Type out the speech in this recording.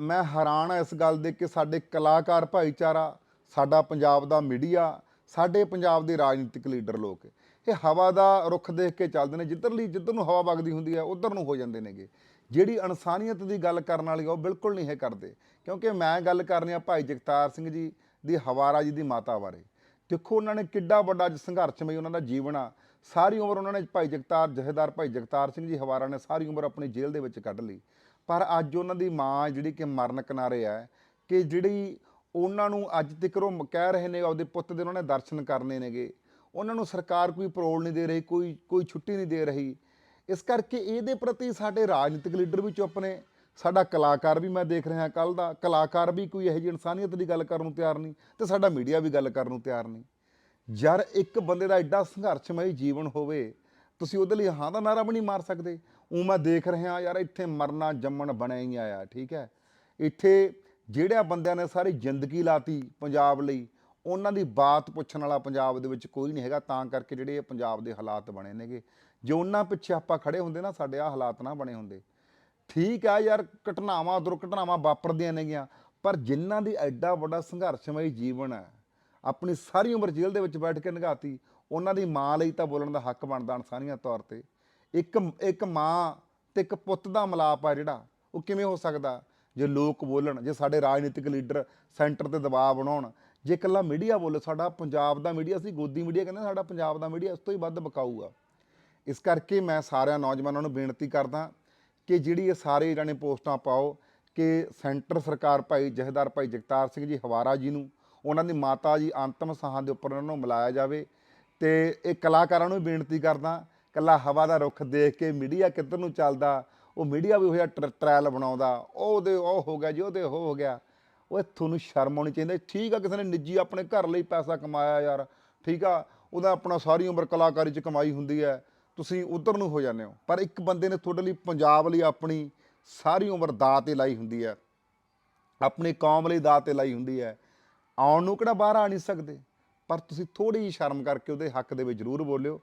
ਮੈਂ ਹੈਰਾਨ ਆ ਇਸ ਗੱਲ ਦੇ ਕਿ ਸਾਡੇ ਕਲਾਕਾਰ ਭਾਈਚਾਰਾ ਸਾਡਾ ਪੰਜਾਬ ਦਾ ਮੀਡੀਆ ਸਾਡੇ ਪੰਜਾਬ ਦੇ ਰਾਜਨੀਤਿਕ ਲੀਡਰ ਲੋਕ ਇਹ ਹਵਾ ਦਾ ਰੁੱਖ ਦੇਖ ਕੇ ਚੱਲਦੇ ਨੇ ਜਿੱਧਰਲੀ ਜਿੱਧਰ ਨੂੰ ਹਵਾ ਵਗਦੀ ਹੁੰਦੀ ਹੈ ਉਧਰ ਨੂੰ ਹੋ ਜਾਂਦੇ ਨੇਗੇ। ਜਿਹੜੀ ਇਨਸਾਨੀਅਤ ਦੀ ਗੱਲ ਕਰਨ ਵਾਲੀ ਆ, ਉਹ ਬਿਲਕੁਲ ਨਹੀਂ ਹੈ ਕਰਦੇ। ਕਿਉਂਕਿ ਮੈਂ ਗੱਲ ਕਰਨੀ ਆ ਭਾਈ ਜਗਤਾਰ ਸਿੰਘ ਜੀ ਦੀ ਹਵਾਰਾ ਜੀ ਦੀ ਮਾਤਾ ਬਾਰੇ। ਦੇਖੋ ਉਹਨਾਂ ਨੇ ਕਿੱਡਾ ਵੱਡਾ ਸੰਘਰਸ਼ਮਈ ਉਹਨਾਂ ਦਾ ਜੀਵਨ ਆ। ਸਾਰੀ ਉਮਰ ਉਹਨਾਂ ਨੇ ਭਾਈ ਜਗਤਾਰ ਜਥੇਦਾਰ ਭਾਈ ਜਗਤਾਰ ਸਿੰਘ ਜੀ ਹਵਾਰਾ ਨੇ ਸਾਰੀ ਉਮਰ ਆਪਣੀ ਜੇਲ੍ਹ ਦੇ ਵਿੱਚ ਕੱਢ ਲਈ। ਪਰ ਅੱਜ ਉਹਨਾਂ ਦੀ ਮਾਂ ਜਿਹੜੀ ਕਿ ਮਰਨ ਕਿਨਾਰੇ ਹੈ, ਕਿ ਜਿਹੜੀ ਉਹਨਾਂ ਨੂੰ ਅੱਜ ਤੱਕ ਉਹ ਕਹਿ ਰਹੇ ਨੇ ਆਪਦੇ ਪੁੱਤ ਦੇ ਉਹਨਾਂ ਨੇ ਦਰਸ਼ਨ ਕਰਨੇ ਨੇਗੇ। ਉਹਨਾਂ ਨੂੰ ਸਰਕਾਰ ਕੋਈ ਪਰੋਲ ਨਹੀਂ ਦੇ ਰਹੀ, ਕੋਈ ਕੋਈ ਛੁੱਟੀ ਨਹੀਂ ਦੇ ਰਹੀ। ਇਸ ਕਰਕੇ ਇਹਦੇ ਪ੍ਰਤੀ ਸਾਡੇ ਰਾਜਨੀਤਿਕ ਲੀਡਰ ਵੀ ਚੁੱਪ ਨੇ। ਸਾਡਾ ਕਲਾਕਾਰ ਵੀ ਮੈਂ ਦੇਖ ਰਿਹਾ ਕੱਲ ਦਾ। ਕਲਾਕਾਰ ਵੀ ਕੋਈ ਇਹੋ ਜਿਹੀ ਇਨਸਾਨੀਅਤ ਦੀ ਗੱਲ ਕਰਨ ਨੂੰ ਤਿਆਰ ਨਹੀਂ ਤੇ ਸਾਡਾ ਮੀਡੀਆ ਵੀ ਗੱਲ ਕਰਨ ਨੂੰ ਤਿਆਰ ਨਹੀਂ। ਯਾਰ ਇੱਕ ਬੰਦੇ ਦਾ ਐਡਾ ਸੰਘਰਸ਼ਮਈ ਜੀਵਨ ਹੋਵੇ ਤੁਸੀਂ ਉਹਦੇ ਲਈ ਹਾਂ ਦਾ ਨਾਰਾ ਵੀ ਨਹੀਂ ਮਾਰ ਸਕਦੇ। ਉਹ ਮੈਂ ਦੇਖ ਰਿਹਾ ਯਾਰ ਇੱਥੇ ਮਰਨਾ ਜੰਮਣ ਬਣਿਆ ਹੀ ਆਇਆ, ਠੀਕ ਹੈ। ਇੱਥੇ ਜਿਹੜਿਆਂ ਬੰਦਿਆਂ ਨੇ ਸਾਰੀ ਜ਼ਿੰਦਗੀ ਲਾਤੀ ਪੰਜਾਬ ਲਈ, ਉਹਨਾਂ ਦੀ ਬਾਤ ਪੁੱਛਣ ਵਾਲਾ ਪੰਜਾਬ ਦੇ ਵਿੱਚ ਕੋਈ ਨਹੀਂ ਹੈਗਾ, ਤਾਂ ਕਰਕੇ ਜਿਹੜੇ ਇਹ ਪੰਜਾਬ ਦੇ ਹਾਲਾਤ ਬਣੇ ਨੇਗੇ। ਜੇ ਉਹਨਾਂ ਪਿੱਛੇ ਆਪਾਂ ਖੜੇ ਹੁੰਦੇ ਨਾ, ਸਾਡੇ ਆ ਹਾਲਾਤ ਨਾ ਬਣੇ ਹੁੰਦੇ। ਠੀਕ ਆ ਯਾਰ, ਘਟਨਾਵਾਂ, ਦੁਰਘਟਨਾਵਾਂ ਵਾਪਰਦੀਆਂ ਨੇਗੀਆਂ, ਪਰ ਜਿਨ੍ਹਾਂ ਦੀ ਐਡਾ ਵੱਡਾ ਸੰਘਰਸ਼ਮਈ ਜੀਵਨ ਹੈ ਆਪਣੀ ਸਾਰੀ ਉਮਰ ਜੇਲ੍ਹ ਦੇ ਵਿੱਚ ਬੈਠ ਕੇ ਨਿਗਾਤੀ ਉਹਨਾਂ ਦੀ ਮਾਂ ਲਈ ਤਾਂ ਬੋਲਣ ਦਾ ਹੱਕ ਬਣਦਾ ਇਨਸਾਨੀਅਤ ਤੌਰ ਤੇ। ਇੱਕ ਇੱਕ ਮਾਂ ਤੇ ਇੱਕ ਪੁੱਤ ਦਾ ਮਲਾਪ ਆ ਜਿਹੜਾ, ਉਹ ਕਿਵੇਂ ਹੋ ਸਕਦਾ? ਜੇ ਲੋਕ ਬੋਲਣ, ਜੇ ਸਾਡੇ ਰਾਜਨੀਤਿਕ ਲੀਡਰ ਸੈਂਟਰ ਤੇ ਦਬਾਅ ਬਣਾਉਣ, ਜੇ ਇਕੱਲਾ ਮੀਡੀਆ ਬੋਲੇ, ਸਾਡਾ ਪੰਜਾਬ ਦਾ ਮੀਡੀਆ ਸੀ ਗੋਦੀ ਮੀਡੀਆ ਕਹਿੰਦੇ ਸਾਡਾ ਪੰਜਾਬ ਦਾ ਮੀਡੀਆ ਇਸ ਤੋਂ ਹੀ ਵੱਧ ਬਕਾਊ ਆ ਇਸ ਕਰਕੇ ਮੈਂ ਸਾਰਿਆਂ ਨੌਜਵਾਨਾਂ ਨੂੰ ਬੇਨਤੀ ਕਰਦਾ ਕਿ ਜਿਹੜੀ ਇਹ ਸਾਰੇ ਜਾਣੇ ਪੋਸਟਾਂ ਪਾਓ, ਕਿ ਸੈਂਟਰ ਸਰਕਾਰ ਭਾਈ ਜਹੇਦਾਰ ਭਾਈ ਜਗਤਾਰ ਸਿੰਘ ਜੀ ਹਵਾਰਾ ਜੀ ਨੂੰ ਉਹਨਾਂ ਦੀ ਮਾਤਾ ਜੀ ਅੰਤਮ ਸਾਹਾਂ ਦੇ ਉੱਪਰ ਉਹਨਾਂ ਨੂੰ ਮਿਲਾਇਆ ਜਾਵੇ ਤੇ ਇਹ ਕਲਾਕਾਰਾਂ ਨੂੰ ਵੀ ਬੇਨਤੀ ਕਰਦਾ, ਕੱਲਾ ਹਵਾ ਦਾ ਰੁੱਖ ਦੇਖ ਕੇ ਮੀਡੀਆ ਕਿੱਧਰ ਨੂੰ ਚੱਲਦਾ, ਉਹ ਮੀਡੀਆ ਵੀ ਉਹ ਜਿਹਾ ਟਰ- ਟਰੈਲ ਬਣਾਉਂਦਾ, ਉਹ ਉਹਦੇ, ਉਹ ਹੋ ਗਿਆ ਜੀ ਉਹਦੇ ਉਹ ਹੋ ਗਿਆ। ਓਏ ਤੁਹਾਨੂੰ ਸ਼ਰਮ ਆਉਣੀ ਚਾਹੀਦੀ, ਠੀਕ ਆ, ਕਿਸੇ ਨੇ ਨਿੱਜੀ ਆਪਣੇ ਘਰ ਲਈ ਪੈਸਾ ਕਮਾਇਆ ਯਾਰ, ਠੀਕ ਆ, ਉਹਦਾ ਆਪਣਾ ਸਾਰੀ ਉਮਰ ਕਲਾਕਾਰੀ ਚ ਕਮਾਈ ਹੁੰਦੀ ਹੈ, ਤੁਸੀਂ ਉਧਰ ਨੂੰ ਹੋ ਜਾਂਦੇ ਹੋ, ਪਰ ਇੱਕ ਬੰਦੇ ਨੇ ਤੁਹਾਡੇ ਲਈ ਪੰਜਾਬ ਲਈ ਆਪਣੀ ਸਾਰੀ ਉਮਰ ਦਾਅ ਤੇ ਲਾਈ ਹੁੰਦੀ ਹੈ, ਆਪਣੀ ਕੌਮ ਲਈ ਦਾਅ ਤੇ ਲਾਈ ਹੁੰਦੀ ਹੈ ਆਉਣ ਨੂੰ ਕਿਹੜਾ ਬਾਹਰ ਆ ਨਹੀਂ ਸਕਦੇ, ਪਰ ਤੁਸੀਂ ਥੋੜੀ ਜਿਹੀ ਸ਼ਰਮ ਕਰਕੇ ਉਹਦੇ ਹੱਕ ਦੇ ਵਿੱਚ ਜ਼ਰੂਰ ਬੋਲਿਓ।